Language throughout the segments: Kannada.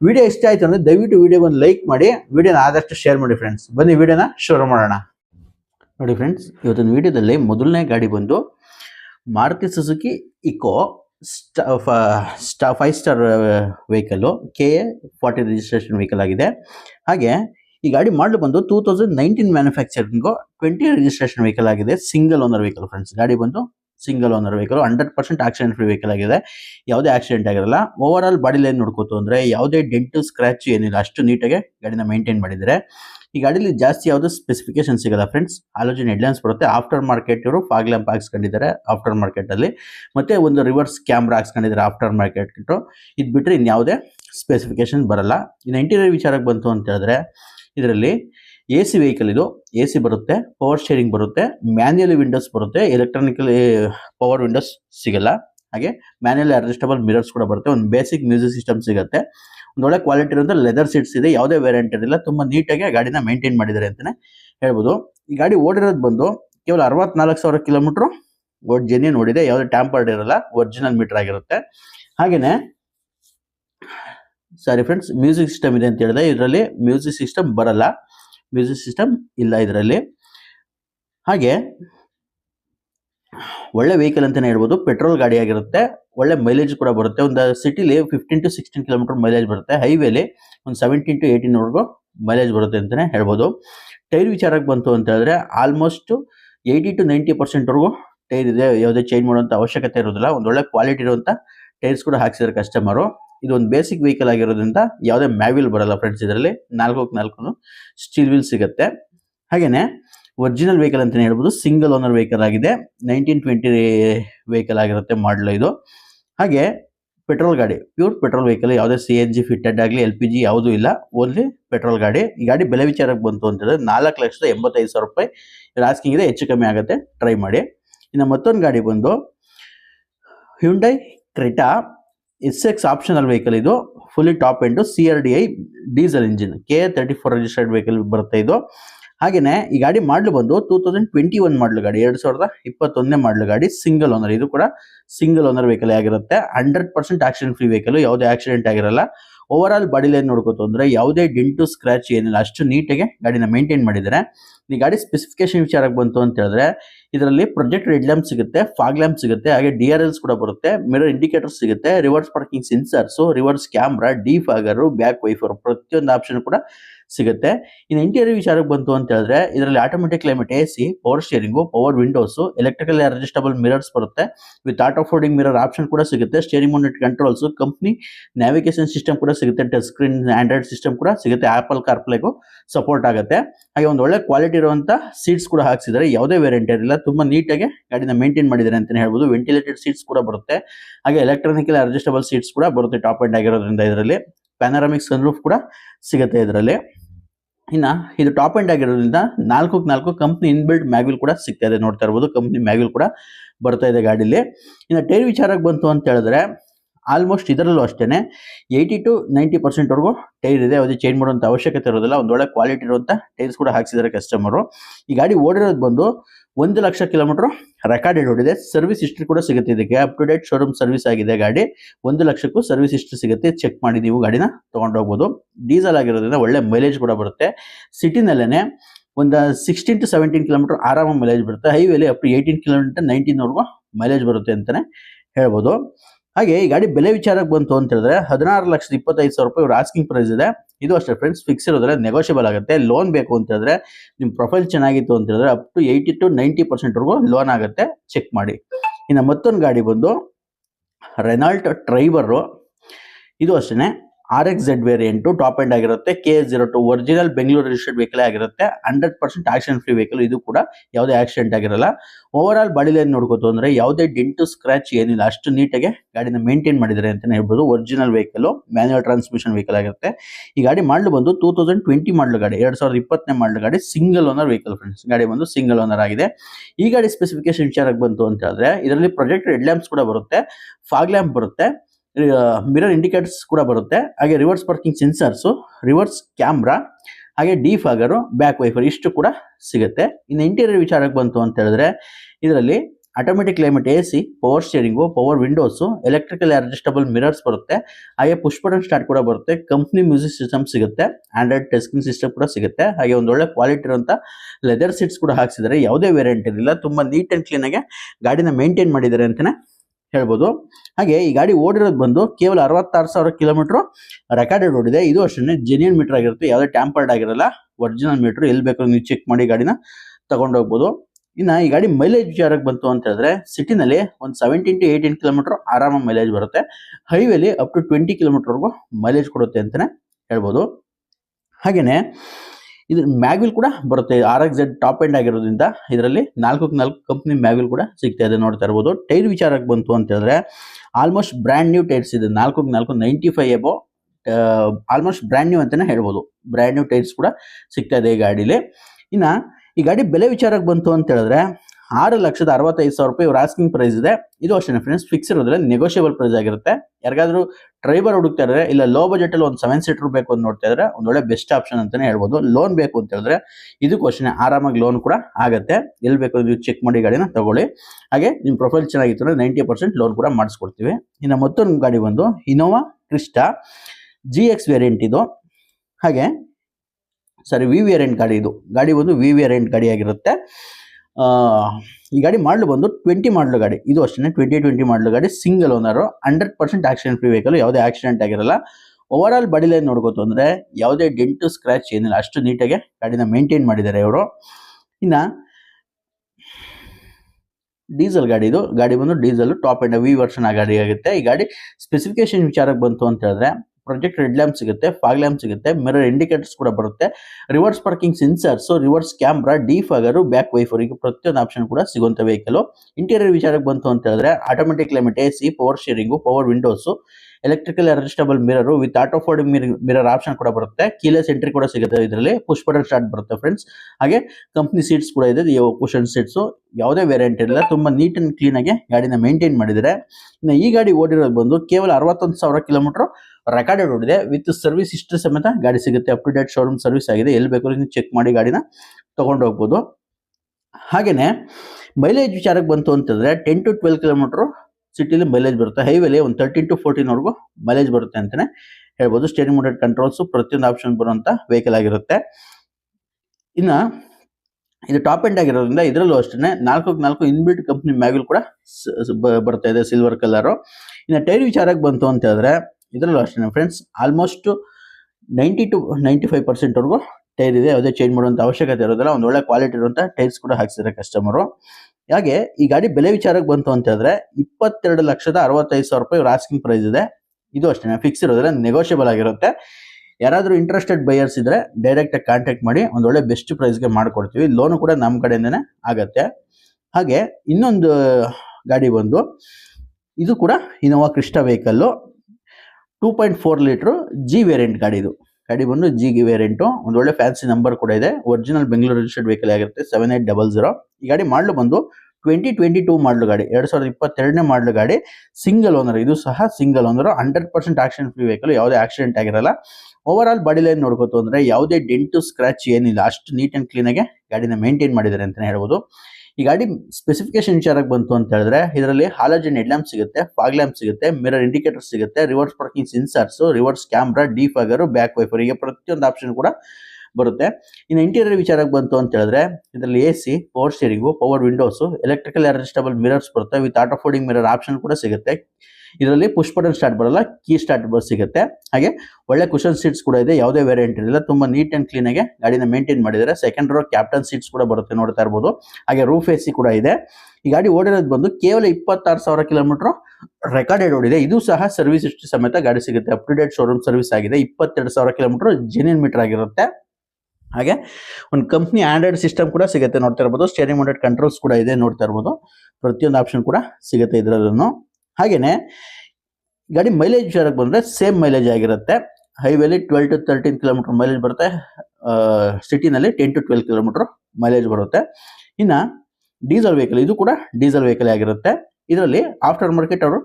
ವಿಡಿಯೋ ಇಷ್ಟ ಆಯ್ತು ಅಂದ್ರೆ ದಯವಿಟ್ಟು ವಿಡಿಯೋ ಒಂದು ಲೈಕ್ ಮಾಡಿ, ವಿಡಿಯೋನ ಆದಷ್ಟು ಶೇರ್ ಮಾಡಿ ಫ್ರೆಂಡ್ಸ್ ಬನ್ನಿ, ವಿಡಿಯೋನ ಶುರು ಮಾಡೋಣ. ನೋಡಿ ಫ್ರೆಂಡ್ಸ್ ಇವತ್ತಿನ ವಿಡಿಯೋದಲ್ಲಿ ಮೊದಲನೇ ಗಾಡಿ ಬಂದು Maruti Suzuki Eeco ಸ್ಟಾ five star vehicle K A forty registration vehicle ಆಗಿದೆ. ಹಾಗೆ ಈ ಗಾಡಿ ಮಾಡಲು ಬಂದು two thousand nineteen manufacturing twenty registration vehicle ಆಗಿದೆ ಸಿಂಗಲ್ ಓನರ್ ವೆಹಿಕಲ್ ಫ್ರೆಂಡ್ಸ್ ಗಾಡಿ ಬಂದು single owner vehicle, hundred percent accident free vehicle ಆಗಿದೆ. ಯಾವುದೇ ಆಕ್ಸಿಡೆಂಟ್ ಆಗಿರಲ್ಲ. ಓವರ್ ಆಲ್ ಬಾಡಿ ಲೈನ್ ನೋಡ್ಕೋತು ಅಂದರೆ ಯಾವುದೇ ಡೆಂಟು ಸ್ಕ್ರಾಚ್ ಏನಿಲ್ಲ. ಅಷ್ಟು ನೀಟಾಗಿ ಗಾಡಿನ ಮೇಂಟೈನ್ ಮಾಡಿದರೆ. ಈ ಗಾಡಿಲಿ ಜಾಸ್ತಿ ಯಾವುದು ಸ್ಪೆಸಿಫಿಕೇಶನ್ ಸಿಗಲ್ಲ ಫ್ರೆಂಡ್ಸ್ ಆಲೋಚನೆ ಹೆಡ್ಲೈನ್ಸ್ ಬರುತ್ತೆ. ಆಫ್ಟರ್ ಮಾರ್ಕೆಟ್ ಇವರು ಫಾಗ್ ಲ್ಯಾಂಪ್ ಹಾಕ್ಸ್ಕೊಂಡಿದ್ದಾರೆ ಆಫ್ಟರ್ ಮಾರ್ಕೆಟಲ್ಲಿ ಮತ್ತು ಮತ್ತೆ ಒಂದು ರಿವರ್ಸ್ ಕ್ಯಾಮ್ರಾ ಹಾಕ್ಸ್ಕೊಂಡಿದ್ದಾರೆ ಆಫ್ಟರ್ ಮಾರ್ಕೆಟ್ ಇದು ಬಿಟ್ಟರೆ ಇನ್ಯಾವುದೇ ಸ್ಪೆಸಿಫಿಕೇಶನ್ ಬರಲ್ಲ. ಇನ್ನು ಇಂಟೀರಿಯರ್ ವಿಚಾರಕ್ಕೆ ಬಂತು ಅಂತ ಹೇಳಿದ್ರೆ, ಇದರಲ್ಲಿ ಎ ಸಿ ವೆಹಿಕಲ್ ಇದು. ಎ ಸಿ ಬರುತ್ತೆ, ಪವರ್ ಶೇರಿಂಗ್ ಬರುತ್ತೆ, ಮ್ಯಾನ್ಯಲ್ ವಿಂಡೋಸ್ ಬರುತ್ತೆ, ಎಲೆಕ್ಟ್ರಾನಿಕಲಿ ಪವರ್ ವಿಂಡೋಸ್ ಸಿಗಲ್ಲ. ಹಾಗೆ ಮ್ಯಾನ್ಯಲ್ ಅಡ್ಜಸ್ಟಬಲ್ ಮಿರರ್ಸ್ ಕೂಡ ಬರುತ್ತೆ, ಒಂದು ಬೇಸಿಕ್ ಮ್ಯೂಸಿಕ್ ಸಿಸ್ಟಮ್ ಸಿಗುತ್ತೆ. ಒಂದು ಒಳ್ಳೆ ಕ್ವಾಲಿಟಿ ಇರುವಂಥ ಲೆದರ್ ಸೀಟ್ಸ್ ಇದೆ, ಯಾವುದೇ ವೇರಿಯಂಟ್ ಇರಲಿಲ್ಲ, ತುಂಬ ನೀಟಾಗಿ ಗಾಡಿನ ಮೇಂಟೈನ್ ಮಾಡಿದ್ದಾರೆ ಅಂತಲೇ ಹೇಳ್ಬೋದು. ಈ ಗಾಡಿ ಓಡಿರೋದು ಬಂದು ಕೇವಲ ಅರವತ್ನಾಲ್ಕು ಸಾವಿರ ಕಿಲೋಮೀಟ್ರು ಜೆನ್ಯನ್ ಓಡಿದೆ ಯಾವುದೇ ಟ್ಯಾಂಪರ್ಡ್ ಇರಲ್ಲ, ಒರಿಜಿನಲ್ ಮೀಟರ್ ಆಗಿರುತ್ತೆ. ಹಾಗೆಯೇ ಸಾರಿ ಫ್ರೆಂಡ್ಸ್ ಮ್ಯೂಸಿಕ್ ಸಿಸ್ಟಮ್ ಇದೆ ಅಂತ ಹೇಳಿದೆ, ಇದರಲ್ಲಿ ಮ್ಯೂಸಿಕ್ ಸಿಸ್ಟಮ್ ಬರಲ್ಲ. ಮ್ಯೂಸಿಕ್ ಸಿಸ್ಟಮ್ ಇಲ್ಲ ಇದರಲ್ಲಿ. ಹಾಗೆ ಒಳ್ಳೆ ವೆಹಿಕಲ್ ಅಂತಲೇ ಹೇಳ್ಬೋದು ಪೆಟ್ರೋಲ್ ಗಾಡಿ ಆಗಿರುತ್ತೆ, ಒಳ್ಳೆ ಮೈಲೇಜ್ ಕೂಡ ಬರುತ್ತೆ. ಒಂದು ಸಿಟಿಲಿ fifteen to sixteen kilometre mileage ಬರುತ್ತೆ. ಹೈವೇಲಿ ಒಂದು ಸೆವೆಂಟೀನ್ ಟು ಏಯ್ಟೀನ್ ವರೆಗೂ ಮೈಲೇಜ್ ಬರುತ್ತೆ ಅಂತಾನೆ ಹೇಳ್ಬೋದು. ಟೈರ್ ವಿಚಾರಕ್ಕೆ ಬಂತು ಅಂತ ಹೇಳಿದ್ರೆ ಆಲ್ಮೋಸ್ಟ್ ಏಯ್ಟಿ ಟು ನೈಂಟಿ ಪರ್ಸೆಂಟ್ವರೆಗೂ ಟೈರ್ ಇದೆ. ಯಾವುದೇ ಚೇಂಜ್ ಮಾಡುವಂಥ ಅವಶ್ಯಕತೆ ಇರೋದಿಲ್ಲ. ಒಂದು ಒಳ್ಳೆ ಕ್ವಾಲಿಟಿ ಇರುವಂಥ ಟೈರ್ಸ್ ಕೂಡ ಹಾಕ್ಸಿದ್ರೆ ಕಸ್ಟಮರು ಇದು ಒಂದು ಬೇಸಿಕ್ ವೆಹಿಕಲ್ ಆಗಿರೋದ್ರಿಂದ ಯಾವುದೇ ಮ್ಯಾವಿಲ್ ಬರಲ್ಲ ಫ್ರೆಂಡ್ಸ್ ಇದರಲ್ಲಿ. ನಾಲ್ಕು ನಾಲ್ಕು ಸ್ಟೀಲ್ ವೀಲ್ ಸಿಗುತ್ತೆ. ಹಾಗೆಯೇ ಒರಿಜಿನಲ್ ವೆಹಿಕಲ್ ಅಂತಲೇ ಹೇಳ್ಬೋದು ಸಿಂಗಲ್ ಓನರ್ ವೆಹಿಕಲ್ ಆಗಿದೆ. ನೈನ್ಟೀನ್ ಟ್ವೆಂಟಿ ವೆಹಿಕಲ್ ಆಗಿರುತ್ತೆ ಮಾಡಲ್ ಇದು. ಹಾಗೆ ಪೆಟ್ರೋಲ್ ಗಾಡಿ ಪ್ಯೂರ್ ಪೆಟ್ರೋಲ್ ವೆಹಿಕಲ್ ಯಾವುದೇ ಸಿ ಎನ್ ಜಿ ಫಿಟ್ಟೆಡ್ ಆಗಲಿ ಎಲ್ ಪಿ ಜಿ ಯಾವುದೂ ಇಲ್ಲ ಓನ್ಲಿ ಪೆಟ್ರೋಲ್ ಗಾಡಿ. ಈ ಗಾಡಿ ಬೆಲೆ ವಿಚಾರಕ್ಕೆ ಬಂತು ಅಂತಂದ್ರೆ ನಾಲ್ಕು ಲಕ್ಷದ ಎಂಬತ್ತೈದು ಸಾವಿರ ರೂಪಾಯಿ. ರಾಸ್ಕಿಂಗ್ ಇದೆ ಹೆಚ್ಚು ಕಮ್ಮಿ ಆಗುತ್ತೆ ಟ್ರೈ ಮಾಡಿ. ಇನ್ನು ಮತ್ತೊಂದು ಗಾಡಿ ಬಂದು Hyundai Creta S X optional vehicle ಇದು. Fully top end C R D I diesel engine K thirty four registered vehicle ಬರುತ್ತೆ ಇದು. ಹಾಗೆಯೇ ಈ ಗಾಡಿ ಮಾಡಲು ಬಂದು ಟೂ ತೌಸಂಡ್ ಟ್ವೆಂಟಿ ಒನ್ ಮಾಡಲು ಗಾಡಿ, ಎರಡು ಸಾವಿರದ ಇಪ್ಪತ್ತೊಂದನೇ ಮಾಡಲು ಗಾಡಿ ಸಿಂಗಲ್ ಓನರ್ ಇದು ಕೂಡ ಸಿಂಗಲ್ ಓನರ್ ವೆಹಿಕಲ್ ಆಗಿರುತ್ತೆ. Hundred percent accident free vehicle ಯಾವುದೇ ಆಕ್ಸಿಡೆಂಟ್ ಆಗಿರಲ್ಲ. ಓವರ್ ಆಲ್ ಬಾಡಿ ಲೈನ್ ನೋಡ್ಕೋತು ಅಂದ್ರೆ ಯಾವುದೇ ಡೆಂಟು ಸ್ಕ್ರಾಚ್ ಏನಿಲ್ಲ, ಅಷ್ಟು ನೀಟಾಗಿ ಗಾಡಿನ ಮೇಂಟೈನ್ ಮಾಡಿದ್ದಾರೆ. ಈ ಗಾಡಿ ಸ್ಪೆಸಿಫಿಕೇಶನ್ ವಿಚಾರಕ್ಕೆ ಬಂತು ಅಂತ ಹೇಳಿದ್ರೆ, ಇದರಲ್ಲಿ ಪ್ರೊಜೆಕ್ಟ್ ರೆಡ್ ಲ್ಯಾಂಪ್ ಸಿಗುತ್ತೆ ಫಾಗ್ ಲ್ಯಾಂಪ್ ಸಿಗುತ್ತೆ, ಹಾಗೆ ಡಿ ಆರ್ ಕೂಡ ಬರುತ್ತೆ ಮಿರರ್ ಇಂಡಿಕೇಟರ್ ಸಿಗುತ್ತೆ reverse parking sensors reverse camera defogger back wiper ಪ್ರತಿಯೊಂದು ಆಪ್ಷನ್ ಕೂಡ ಸಿಗುತ್ತೆ. ಇನ್ನು ಇಂಟೀರಿಯರ್ ವಿಚಾರಕ್ಕೆ ಬಂತು ಅಂತ ಹೇಳಿದ್ರೆ, ಇದರಲ್ಲಿ automatic climate A C power steering power windows electrical adjustable mirrors ಬರುತ್ತೆ. With auto folding mirror option ಕೂಡ ಸಿಗುತ್ತೆ. Steering unit controls company navigation system ಕೂಡ ಸಿಗುತ್ತೆ. ಟಚ್ ಸ್ಕ್ರೀನ್ ಆಂಡ್ರಾಯ್ಡ್ ಸಿಸ್ಟಮ್ ಕೂಡ ಸಿಗುತ್ತೆ. ಆಪಲ್ ಕಾರ್ಪ್ಲೇಗೂ ಸಪೋರ್ಟ್ ಆಗುತ್ತೆ. ಹಾಗೆ ಒಂದು ಒಳ್ಳೆ ಕ್ವಾಲಿಟಿ ಇರುವಂಥ ಸೀಟ್ಸ್ ಕೂಡ ಹಾಕ್ಸಿದ್ದಾರೆ. ಯಾವುದೇ ವೇರಿಯಂಟ್ ಇರಲಿಲ್ಲ ತುಂಬಾ ನೀಟಾಗಿ ಗಾಡಿನ ಮೇಂಟೈನ್ ಮಾಡಿದ್ದಾರೆ ಅಂತಲೇ ಹೇಳ್ಬೋದು. ವೆಂಟಿಲೇಟೆಡ್ ಸೀಟ್ಸ್ ಕೂಡ ಬರುತ್ತೆ. ಹಾಗೆ ಎಲೆಕ್ಟ್ರಾನಿಕಲ್ ಅಡ್ಜಸ್ಟಬಲ್ ಸೀಟ್ಸ್ ಕೂಡ ಬರುತ್ತೆ. ಟಾಪ್ ಎಂಡ್ ಆಗಿರೋದ್ರಿಂದ ಇದರಲ್ಲಿ. ಪ್ಯಾನರಾಮಿಕ್ ಸನ್ರೂಫ್ ಕೂಡ ಸಿಗುತ್ತೆ ಇದರಲ್ಲಿ. ಇನ್ನ ಇದು ಟಾಪ್ ಎಂಡ್ ಆಗಿರೋದ್ರಿಂದ ನಾಲ್ಕು ನಾಲ್ಕು ಕಂಪ್ನಿ ಇನ್ಬಿಲ್ಡ್ ಮ್ಯಾಗ್ವಿಲ್ ಕೂಡ ಸಿಗ್ತಾ ಇದೆ ನೋಡ್ತಾ ಇರ್ಬೋದು. ಕಂಪ್ನಿ ಮ್ಯಾಗ್ವಿಲ್ ಕೂಡ ಬರ್ತಾ ಇದೆ ಗಾಡಿಲಿ. ಇನ್ನು ಟೈರ್ ವಿಚಾರಕ್ಕೆ ಬಂತು ಅಂತ ಹೇಳಿದ್ರೆ ಆಲ್ಮೋಸ್ಟ್ ಇದರಲ್ಲೂ ಅಷ್ಟೇ ಏಯ್ಟಿ ಟು ನೈಂಟಿ ಪರ್ಸೆಂಟ್ವರೆಗೂ ಟೈರ್ ಇದೆ. ಅದು ಚೇಂಜ್ ಮಾಡುವಂಥ ಅವಶ್ಯಕತೆ ಇರೋದಿಲ್ಲ. ಒಂದು ಒಳ್ಳೆ ಕ್ವಾಲಿಟಿ ಇರುವಂಥ ಟೈರ್ಸ್ ಕೂಡ ಹಾಕ್ಸಿದ್ದಾರೆ ಕಸ್ಟಮರು ಈ ಗಾಡಿ ಓಡಿರೋದು ಬಂದು ಒಂದು ಲಕ್ಷ ಕಿಲೋಮೀಟರ್ ರೆಕಾರ್ಡೆಡ್ ಓಡಿದೆ. ಸರ್ವಿಸ್ ಹಿಸ್ಟ್ರಿ ಕೂಡ ಸಿಗುತ್ತೆ ಇದಕ್ಕೆ. Up to date showroom service ಆಗಿದೆ ಗಾಡಿ. ಒಂದು ಲಕ್ಷಕ್ಕೂ ಸರ್ವಿಸ್ ಹಿಸ್ಟ್ರಿ ಸಿಗುತ್ತೆ. ಚೆಕ್ ಮಾಡಿ ನೀವು ಗಾಡಿನ ತೊಗೊಂಡು ಹೋಗ್ಬೋದು. ಡೀಸೆಲ್ ಆಗಿರೋದ್ರಿಂದ ಒಳ್ಳೆ ಮೈಲೇಜ್ ಕೂಡ ಬರುತ್ತೆ. ಸಿಟಿನಲ್ಲೇ ಒಂದು ಸಿಕ್ಸ್ಟೀನ್ ಟು ಸೆವೆಂಟೀನ್ ಕಿಲೋಮೀಟರ್ ಆರಾಮ ಮೈಲೇಜ್ ಬರುತ್ತೆ. ಹೈವೇಲಿ ಅಪ್ ಟು ಏಯ್ಟೀನ್ ಕಿಲೋಮೀಟರ್ ನೈನ್ಟೀನ್ವರೆಗೂ ಮೈಲೇಜ್ ಬರುತ್ತೆ ಅಂತಲೇ ಹೇಳ್ಬೋದು. ಹಾಗೆ ಈ ಗಾಡಿ ಬೆಲೆ ವಿಚಾರಕ್ಕೆ ಬಂತು ಅಂತ ಹೇಳಿದ್ರೆ ಹದಿನಾರು ಲಕ್ಷದ ಇಪ್ಪತ್ತೈದು ಸಾವಿರ ರೂಪಾಯಿ ಇವ್ರ ಆಸ್ಕಿಂಗ್ ಪ್ರೈಸ್ ಇದೆ. ಇದು ಅಷ್ಟೇ ಫ್ರೆಂಡ್ಸ್ ಫಿಕ್ಸ್ ಇರೋದ್ರೆ ನೆಗೋಷಿಯಬಲ್ ಆಗುತ್ತೆ. ಲೋನ್ ಬೇಕು ಅಂತ ಹೇಳಿದ್ರೆ ನಿಮ್ಮ ಪ್ರೊಫೈಲ್ ಚೆನ್ನಾಗಿತ್ತು ಅಂತ ಹೇಳಿದ್ರೆ up to eighty to ninety ಪರ್ಸೆಂಟ್ವರೆಗೂ loan ಆಗುತ್ತೆ. ಚೆಕ್ ಮಾಡಿ. ಇನ್ನು ಮತ್ತೊಂದು ಗಾಡಿ ಬಂದು ರೆನಾಲ್ಟ್ ಟ್ರೈಬರು ಇದು ಅಷ್ಟೇ R X Z variant top end ಆಗಿರುತ್ತೆ K S zero two original Bengaluru registered vehicle ಆಗಿರುತ್ತೆ hundred percent accident free vehicle ಇದು ಕೂಡ ಯಾವುದೇ ಆಕ್ಸಿಡೆಂಟ್ ಆಗಿರಲ್ಲ. ಓವರ್ ಆಲ್ ಬಾಡಿ ಲೈನ್ ನೋಡ್ಕೋತು ಅಂದ್ರೆ ಯಾವುದೇ ಡಿಂಟು ಸ್ಕ್ರಾಚ್ ಏನಿಲ್ಲ, ಅಷ್ಟು ನೀಟಾಗಿ ಗಾಡಿನ ಮೇಂಟೈನ್ ಮಾಡಿದ್ದಾರೆ ಅಂತಲೇ ಹೇಳ್ಬೋದು. Original vehicle manual transmission vehicle ಆಗಿರುತ್ತೆ. ಈ ಗಾಡಿ ಮಾಡಲು ಬಂದು ಟೂ ತೌಸಂಡ್ ಟ್ವೆಂಟಿ ಮಾಡಲು ಗಾಡಿ, ಎರಡು ಸಾವಿರದ ಇಪ್ಪತ್ತನೇ ಮಾಡಲು ಗಾಡಿ ಸಿಂಗಲ್ ಓನರ್ ವೆಹಿಕಲ್ ಫ್ರೆಂಡ್ಸ್ ಗಾಡಿ ಬಂದು ಸಿಂಗಲ್ ಓನರ್ ಆಗಿದೆ. ಈ ಗಾಡಿ ಸ್ಪೆಸಿಫಿಕೇಶನ್ ವಿಚಾರಕ್ಕೆ ಬಂತು ಅಂತ ಹೇಳಿದ್ರೆ ಇದರಲ್ಲಿ ಪ್ರೊಜೆಕ್ಟ್ ರೆಡ್ ಲ್ಯಾಂಪ್ಸ್ ಕೂಡ ಬರುತ್ತೆ ಫಾಗ್ ಲ್ಯಾಂಪ್ ಬರುತ್ತೆ. ಮಿರರ್ ಇಂಡಿಕೇಟರ್ಸ್ ಕೂಡ ಬರುತ್ತೆ. ಹಾಗೆ reverse parking sensors reverse camera ಹಾಗೆ ಡಿ ಫಾಗರು ಬ್ಯಾಕ್ ವೈಫರ್ ಇಷ್ಟು ಕೂಡ ಸಿಗುತ್ತೆ. ಇನ್ನು ಇಂಟೀರಿಯರ್ ವಿಚಾರಕ್ಕೆ ಬಂತು ಅಂತ ಹೇಳಿದ್ರೆ, ಇದರಲ್ಲಿ automatic climate A C power steering power windows electrical adjustable mirrors ಬರುತ್ತೆ. ಹಾಗೆ ಪುಷ್ ಬಟನ್ ಸ್ಟಾರ್ಟ್ ಕೂಡ ಬರುತ್ತೆ. ಕಂಪ್ನಿ ಮ್ಯೂಸಿಕ್ ಸಿಸ್ಟಮ್ ಸಿಗುತ್ತೆ. ಆಂಡ್ರಾಯ್ಡ್ ಟೆಸ್ಕಿಂಗ್ ಸಿಸ್ಟಮ್ ಕೂಡ ಸಿಗುತ್ತೆ. ಹಾಗೆ ಒಂದು ಒಳ್ಳೆ ಕ್ವಾಲಿಟಿ ಇರುವಂಥ ಲೆದರ್ ಸೀಟ್ಸ್ ಕೂಡ ಹಾಕ್ಸಿದ್ದಾರೆ. ಯಾವುದೇ ವೇರಿಯಂಟ್ ಇರಲಿಲ್ಲ. ತುಂಬಾ ನೀಟ್ ಆ್ಯಂಡ್ ಕ್ಲೀನಾಗೆ ಗಾಡಿನ ಮೇಂಟೈನ್ ಮಾಡಿದ್ದಾರೆ ಅಂತಾನೆ ಹೇಳ್ಬೋದು. ಹಾಗೆ ಈ ಗಾಡಿ ಓಡಿರೋದು ಬಂದು ಕೇವಲ ಅರವತ್ತಾರು ಸಾವಿರ ಕಿಲೋಮೀಟರ್ ರೆಕಾರ್ಡೆಡ್ ಓಡಿದೆ ಇದು. ಅಷ್ಟೇ ಜೆನ್ಯೂನ್ ಮೀಟರ್ ಆಗಿರುತ್ತೆ. ಯಾವುದೇ ಟ್ಯಾಂಪರ್ಡ್ ಆಗಿರಲ್ಲ. ಒರಿಜಿನಲ್ ಮೀಟರ್ ಎಲ್ಲಿ ಬೇಕಾದ್ರೂ ನೀವು ಚೆಕ್ ಮಾಡಿ ಗಾಡಿನ ತಗೊಂಡೋಗ್ಬೋದು. ಇನ್ನು ಈ ಗಾಡಿ ಮೈಲೇಜ್ ವಿಚಾರಕ್ಕೆ ಬಂತು ಅಂತ ಹೇಳಿದ್ರೆ ಸಿಟಿನಲ್ಲಿ ಒಂದು ಸೆವೆಂಟೀನ್ ಟು ಏಯ್ಟೀನ್ ಕಿಲೋಮೀಟರ್ ಆರಾಮಾಗಿ ಮೈಲೇಜ್ ಬರುತ್ತೆ. ಹೈವೇಲಿ ಅಪ್ ಟು ಟ್ವೆಂಟಿ ಕಿಲೋಮೀಟರ್ವರೆಗೂ ಮೈಲೇಜ್ ಕೊಡುತ್ತೆ ಅಂತಲೇ ಹೇಳ್ಬೋದು. ಹಾಗೆಯೇ ಇದ್ರ ಮ್ಯಾಗ್ವಿಲ್ ಕೂಡ ಬರುತ್ತೆ. R X Z top end ಆಗಿರೋದ್ರಿಂದ ಇದರಲ್ಲಿ ನಾಲ್ಕು ನಾಲ್ಕು ಕಂಪ್ನಿ ಮ್ಯಾಗ್ವಿಲ್ ಕೂಡ ಸಿಗ್ತಾ ಇದೆ ನೋಡ್ತಾ ಇರ್ಬೋದು. ಟೈರ್ ವಿಚಾರಕ್ಕೆ ಬಂತು ಅಂತ ಹೇಳಿದ್ರೆ ಆಲ್ಮೋಸ್ಟ್ ಬ್ರ್ಯಾಂಡ್ ನ್ಯೂ ಟೈರ್ಸ್ ಇದೆ. ನಾಲ್ಕು ನಾಲ್ಕು ninety five above almost brand new ಅಂತಲೇ ಹೇಳ್ಬೋದು. ಬ್ರ್ಯಾಂಡ್ ನ್ಯೂ ಟೈರ್ಸ್ ಕೂಡ ಸಿಗ್ತಾ ಇದೆ ಈ ಗಾಡೀಲಿ. ಇನ್ನು ಈ ಗಾಡಿ ಬೆಲೆ ವಿಚಾರಕ್ಕೆ ಬಂತು ಅಂತ ಹೇಳಿದ್ರೆ ಆರು ಲಕ್ಷದ ಅರವತ್ತೈದು ಸಾವಿರ ರೂಪಾಯಿ ಇವ್ರ ಆಸ್ಕಿಂಗ್ ಪ್ರೈಸ್ ಇದೆ. ಇದು ಅಷ್ಟೇ ಫ್ರೆಂಡ್ಸ್ ಫಿಕ್ಸ್ ಇರೋದ್ರೆ ನೆಗೋಷಿಯಬಲ್ ಪ್ರೈಸ್ ಆಗಿರುತ್ತೆ. ಯಾರಿಗಾದ್ರೂ ಡ್ರೈವರ್ ಹುಡುಕ್ತಾ ಇಲ್ಲ ಲೋ ಬಜೆಟ್ ಅಲ್ಲಿ ಒಂದು ಸೆವೆನ್ ಸೀಟರ್ ಬೇಕು ಅಂತ ನೋಡ್ತಾ ಇದ್ರೆ ಒಂದು ಒಳ್ಳೆ ಬೆಸ್ಟ್ ಆಪ್ಷನ್ ಅಂತಾನೆ ಹೇಳ್ಬೋದು. ಲೋನ್ ಬೇಕು ಅಂತ ಹೇಳಿದ್ರೆ ಇದಕ್ಕೂ ಅಷ್ಟೇ ಆರಾಮಾಗಿ ಲೋನ್ ಕೂಡ ಆಗುತ್ತೆ. ಎಲ್ಲಿ ಬೇಕು ನೀವು ಚೆಕ್ ಮಾಡಿ ಗಾಡಿನ ತಗೊಳ್ಳಿ. ಹಾಗೆ ನಿಮ್ಮ ಪ್ರೊಫೈಲ್ ಚೆನ್ನಾಗಿತ್ತು ಅಂದ್ರೆ ನೈಂಟಿ ಪರ್ಸೆಂಟ್ ಲೋನ್ ಕೂಡ ಮಾಡಿಸ್ಕೊಡ್ತೀವಿ. ಇನ್ನು ಮತ್ತೊಂದು ಗಾಡಿ ಬಂದು Innova Crysta G X variant ಇದು. ಹಾಗೆ ಸರಿ ವಿ ವೇರಿಯಂಟ್ ಗಾಡಿ ಇದು. ಗಾಡಿ ಬಂದು ವಿ ವೇರಿಯಂಟ್ ಗಾಡಿ ಆಗಿರುತ್ತೆ. ಈ ಗಾಡಿ ಮಾಡಲು ಬಂದು ಟ್ವೆಂಟಿ ಮಾಡಲು ಗಾಡಿ. ಇದು ಅಷ್ಟೇ ಟ್ವೆಂಟಿ ಟ್ವೆಂಟಿ ಮಾಡಲು ಗಾಡಿ. Single owner hundred percent accident free vehicle ಯಾವುದೇ ಆಕ್ಸಿಡೆಂಟ್ ಆಗಿರಲ್ಲ. ಓವರ್ ಆಲ್ ಲೈನ್ ನೋಡ್ಕೋತು ಅಂದರೆ ಯಾವುದೇ ಡೆಂಟು ಸ್ಕ್ರಾಚ್ ಏನಿಲ್ಲ. ಅಷ್ಟು ನೀಟಾಗಿ ಗಾಡಿನ ಮೇಂಟೈನ್ ಮಾಡಿದ್ದಾರೆ ಇವರು. ಇನ್ನ ಡೀಸೆಲ್ ಗಾಡಿ ಇದು. ಗಾಡಿ ಬಂದು diesel top end V version ಆ ಗಾಡಿ ಆಗುತ್ತೆ. ಈ ಗಾಡಿ ಸ್ಪೆಸಿಫಿಕೇಶನ್ ವಿಚಾರಕ್ಕೆ ಬಂತು ಅಂತ ಹೇಳಿದ್ರೆ ಪ್ರೊಜೆಕ್ಟ್ ರೆಡ್ ಲ್ಯಾಂಪ್ ಸಿಗುತ್ತೆ, ಫಾಗ್ ಲ್ಯಾಂಪ್ ಸಿಗುತ್ತೆ, ಮಿರರ್ ಇಂಡಿಕೇಟರ್ಸ್ ಕೂಡ ಬರುತ್ತೆ. Reverse parking sensors reverse camera defogger, back wiper ಈಗ ಪ್ರತಿಯೊಂದು ಆಪ್ಷನ್ ಕೂಡ ಸಿಗುವಂತ ವೆಹಿಕಲ್. ಇಂಟೀರಿಯರ್ ವಿಚಾರಕ್ಕೆ ಬಂತು ಅಂತ ಹೇಳಿದ್ರೆ, automatic climate A C power sharing, power windows. Electrical adjustable mirror with auto folding mirror option ಕೂಡ ಬರುತ್ತೆ. ಕೀಲೆಸ್ ಎಂಟ್ರಿ ಕೂಡ ಸಿಗುತ್ತೆ ಇದರಲ್ಲಿ. ಪುಷ್ ಬಟನ್ ಸ್ಟಾರ್ಟ್ ಬರುತ್ತೆ ಫ್ರೆಂಡ್ಸ್ ಹಾಗೆ ಕಂಪ್ನಿ ಸೀಟ್ಸ್ ಕೂಡ ಇದೆ. ಕುಶನ್ ಸೀಟ್ಸ್ ಯಾವುದೇ ವೇರಿಯಂಟ್ ಇಲ್ಲ. ತುಂಬಾ ನೀಟ್ ಅಂಡ್ ಕ್ಲೀನ್ ಆಗಿ ಗಾಡಿನ ಮೇಂಟೈನ್ ಮಾಡಿದರೆ ಇನ್ನು ಈ ಗಾಡಿ ಓಡಿರೋದು ಬಂದು ಕೇವಲ ಅರವತ್ತೊಂದು ಸಾವಿರ ಕಿಲೋಮೀಟರ್ ರೆಕಾರ್ಡೆಡ್ ಓಡಿದೆ. ವಿತ್ ಸರ್ವಿಸ್ ಇಷ್ಟು ಸಮೇತ ಗಾಡಿ ಸಿಗುತ್ತೆ. Up to date showroom service ಆಗಿದೆ. ಎಲ್ಲಿ ಬೇಕಾದ್ರೂ ನೀವು ಚೆಕ್ ಮಾಡಿ ಗಾಡಿನ ತಗೊಂಡು ಹೋಗ್ಬೋದು. ಹಾಗೆಯೇ ಮೈಲೇಜ್ ವಿಚಾರಕ್ಕೆ ಬಂತು ಅಂತಂದ್ರೆ ಟೆನ್ ಟು ಟ್ವೆಲ್ ಕಿಲೋಮೀಟರ್ ಸಿಟಿಲಿ ಮೈಲೇಜ್ ಬರುತ್ತೆ. ಹೈವೇಲಿ ಒಂದು ತರ್ಟೀನ್ ಟು ಫೋರ್ಟೀನ್ ವರೆಗೂ ಮೈಲೇಜ್ ಬರುತ್ತೆ ಅಂತಾನೆ ಹೇಳ್ಬೋದು. ಸ್ಟೇರಿಂಗ್ ಮೋಟೆಡ್ ಕಂಟ್ರೋಲ್ಸ್ ಪ್ರತಿಯೊಂದು ಆಪ್ಷನ್ ಬರುವಂತ ವೆಹಿಕಲ್ ಆಗಿರುತ್ತೆ. ಇನ್ನ, ಇದು ಟಾಪ್ ಎಂಡ್ ಆಗಿರೋದ್ರಿಂದ ಇದರಲ್ಲೂ ಅಷ್ಟೇ ನಾಲ್ಕು ನಾಲ್ಕು ಇನ್ಬಿಲ್ಟ್ ಕಂಪ್ನಿ ಮ್ಯಾಗಲ್ ಕೂಡ ಬರ್ತಾ ಇದೆ ಸಿಲ್ವರ್ ಕಲರು ಇನ್ನು ಟೈರ್ ವಿಚಾರಕ್ಕೆ ಬಂತು ಅಂತ ಹೇಳಿದ್ರೆ ಇದರಲ್ಲೂ ಅಷ್ಟೇ friends almost ninety to ninety five ಪರ್ಸೆಂಟ್ವರೆಗೂ tyre ಇದೆ. ಯಾವುದೇ ಚೇಂಜ್ ಮಾಡುವಂಥ ಅವಶ್ಯಕತೆ ಇರೋದಿಲ್ಲ. ಒಂದು ಒಳ್ಳೆ ಕ್ವಾಲಿಟಿ ಇರುವಂಥ ಟೈರ್ಸ್ ಕೂಡ ಹಾಕ್ಸಿದ್ದಾರೆ ಕಸ್ಟಮರು ಹಾಗೆ ಈ ಗಾಡಿ ಬೆಲೆ ವಿಚಾರಕ್ಕೆ ಬಂತು ಅಂತ ಹೇಳಿದ್ರೆ ಇಪ್ಪತ್ತೆರಡು ಲಕ್ಷದ ಅರವತ್ತೈದು ಸಾವಿರ ರೂಪಾಯಿ ಆಸ್ಕಿಂಗ್ ಪ್ರೈಸ್ ಇದೆ. ಇದು ಅಷ್ಟೇ ಫಿಕ್ಸ್ ಇರೋದ್ರೆ ನೆಗೋಷಿಯಬಲ್ ಆಗಿರುತ್ತೆ. ಯಾರಾದರೂ ಇಂಟ್ರೆಸ್ಟೆಡ್ ಬೈಯರ್ಸ್ ಇದ್ರೆ ಡೈರೆಕ್ಟ್ ಕಾಂಟ್ಯಾಕ್ಟ್ ಮಾಡಿ ಒಂದೊಳ್ಳೆ ಬೆಸ್ಟ್ ಪ್ರೈಸ್ಗೆ ಮಾಡಿಕೊಡ್ತೀವಿ. ಲೋನು ಕೂಡ ನಮ್ಮ ಕಡೆಯಿಂದನೇ ಆಗತ್ತೆ. ಹಾಗೆ ಇನ್ನೊಂದು ಗಾಡಿ ಬಂದು, ಇದು ಕೂಡ Innova Crysta vehicle two point four litre G variant ಗಾಡಿ ಇದು. ಗಾಡಿ ಬಂದು ಜಿ ವೇರಿಯಂಟು ಒಂದು ಒಳ್ಳೆ ಫ್ಯಾನ್ಸಿ ನಂಬರ್ ಕೂಡ ಇದೆ. ಒರಿಜಿನಲ್ ಬೆಂಗಳೂರು ರಿಜಿಸ್ಟರ್ಡ್ ವೆಹಿಕಲ್ ಆಗಿರುತ್ತೆ ಸೆವೆನ್ ಏಟ್ ಡಬಲ್ ಜೀರೋ ಈ ಗಾಡಿ ಮಾಡಲು ಬಂದು ಟ್ವೆಂಟಿ ಟ್ವೆಂಟಿ ಟೂ ಮಾಡಲು ಗಾಡಿ, ಎರಡು ಸಾವಿರದ ಇಪ್ಪತ್ತೆರಡನೇ ಮಾಡಲು ಗಾಡಿ. ಸಿಂಗಲ್ ಓನರ್ ಇದು ಸಹ single owner hundred percent accident free vehicle ಯಾವುದೇ ಆಕ್ಸಿಡೆಂಟ್ ಆಗಿರಲ್ಲ. ಓವರ್ ಆಲ್ ಬಾಡಿ ಲೈನ್ ನೋಡ್ಕೋತು ಅಂದರೆ ಯಾವುದೇ ಡೆಂಟು ಸ್ಕ್ರಾಚ್ ಏನಿಲ್ಲ. ಅಷ್ಟು ನೀಟ್ ಆ್ಯಂಡ್ ಕ್ಲೀನಾಗೆ ಗಾಡಿನ ಮೇಂಟೈನ್ ಮಾಡಿದ್ದಾರೆ ಅಂತಲೇ ಹೇಳ್ಬೋದು. ಈ ಗಾಡಿ ಸ್ಪೆಸಿಫಿಕೇಶನ್ ವಿಚಾರಕ್ಕೆ ಬಂತು ಅಂತ ಹೇಳಿದ್ರೆ, ಇದರಲ್ಲಿ ಹಾಲಜನ್ ಹೆಡ್ ಲ್ಯಾಂಪ್ ಸಿಗುತ್ತೆ ಫಾಗ್ ಲ್ಯಾಂಪ್ ಸಿಗುತ್ತೆ ಮಿರರ್ ಇಂಡಿಕೇಟರ್ ಸಿಗುತ್ತೆ reverse parking sensors reverse camera defogger back wiper ಹೀಗೆ ಪ್ರತಿಯೊಂದು ಆಪ್ಷನ್ ಕೂಡ ಬರುತ್ತೆ. ಇನ್ನು ಇಂಟೀರಿಯರ್ ವಿಚಾರಕ್ಕೆ ಬಂತು ಅಂತ ಹೇಳಿದ್ರೆ, ಇದರಲ್ಲಿ A C power steering power windows electrical adjustable mirrors ಬರುತ್ತೆ with auto folding mirror option ಕೂಡ ಸಿಗುತ್ತೆ. ಇದರಲ್ಲಿ ಪುಷ್ ಬಟನ್ ಸ್ಟಾರ್ಟ್ ಬರಲ್ಲ ಕೀ ಸ್ಟಾರ್ಟ್ ಬರ್ ಸಿಗುತ್ತೆ. ಹಾಗೆ ಒಳ್ಳೆ ಕುಷನ್ ಸೀಟ್ಸ್ ಕೂಡ ಇದೆ, ಯಾವುದೇ ವೇರಿಯಂಟ್ ಇರಲಿಲ್ಲ ತುಂಬಾ ನೀಟ್ ಅಂಡ್ ಕ್ಲೀನ್ ಆಗಿ ಗಾಡಿನ ಮೇಂಟೈನ್ ಮಾಡಿದ್ದಾರೆ. ಸೆಕೆಂಡ್ ರೋ ಕ್ಯಾಪ್ಟನ್ ಸೀಟ್ಸ್ ಕೂಡ ಬರುತ್ತೆ ನೋಡ್ತಾ ಇರ್ಬೋದು. ಹಾಗೆ ರೂಫ್ ಎ ಕೂಡ ಇದೆ. ಈ ಗಾಡಿ ಓಡಿರೋದು ಬಂದು ಕೇವಲ ಇಪ್ಪತ್ತಾರು ಸಾವಿರ ಕಿಲೋಮೀಟರ್ ರೆಕಾರ್ಡೆಡ್ ಓಡಿದೆ. ಇದು ಸಹ ಸರ್ವಿಸ್ ಹಿಸ್ಟ್ರಿ ಸಮೇತ ಗಾಡಿ ಸಿಗುತ್ತೆ. Up to date showroom service ಆಗಿದೆ. ಇಪ್ಪತ್ತೆರಡು ಸಾವಿರ ಕಿಲೋಮೀಟರ್ ಜೆನ್ಯನ್ ಮೀಟರ್ ಆಗಿರುತ್ತೆ. ಹಾಗೆ ಒಂದು ಕಂಪ್ನಿ ಆಂಡ್ರಾಯ್ಡ್ ಸಿಸ್ಟಮ್ ಕೂಡ ಸಿಗುತ್ತೆ ನೋಡ್ತಾ ಇರ್ಬೋದು. ಸ್ಟೇರಿಂಗ್ ಮೌಂಟೆಡ್ ಕಂಟ್ರೋಲ್ಸ್ ಕೂಡ ಇದೆ ನೋಡ್ತಾ ಇರ್ಬೋದು. ಪ್ರತಿಯೊಂದು ಆಪ್ಷನ್ ಕೂಡ ಸಿಗುತ್ತೆ ಇದರಲ್ಲೂ ಹಾಗೇನೆ ಗಾಡಿ ಮೈಲೇಜ್ ವಿಚಾರಕ್ಕೆ ಬಂದರೆ ಸೇಮ್ ಮೈಲೇಜ್ ಆಗಿರುತ್ತೆ. ಹೈವೇಲಿ twelve to thirteen kilometre mileage ಬರುತ್ತೆ. ಸಿಟಿನಲ್ಲಿ ten to twelve kilometre mileage ಬರುತ್ತೆ. ಇನ್ನು ಡೀಸೆಲ್ ವೆಹಿಕಲ್ ಇದು ಕೂಡ ಡೀಸೆಲ್ ವೆಹಿಕಲ್ ಆಗಿರುತ್ತೆ. ಇದರಲ್ಲಿ ಆಫ್ಟರ್ ಮಾರ್ಕೆಟ್ ಅವರು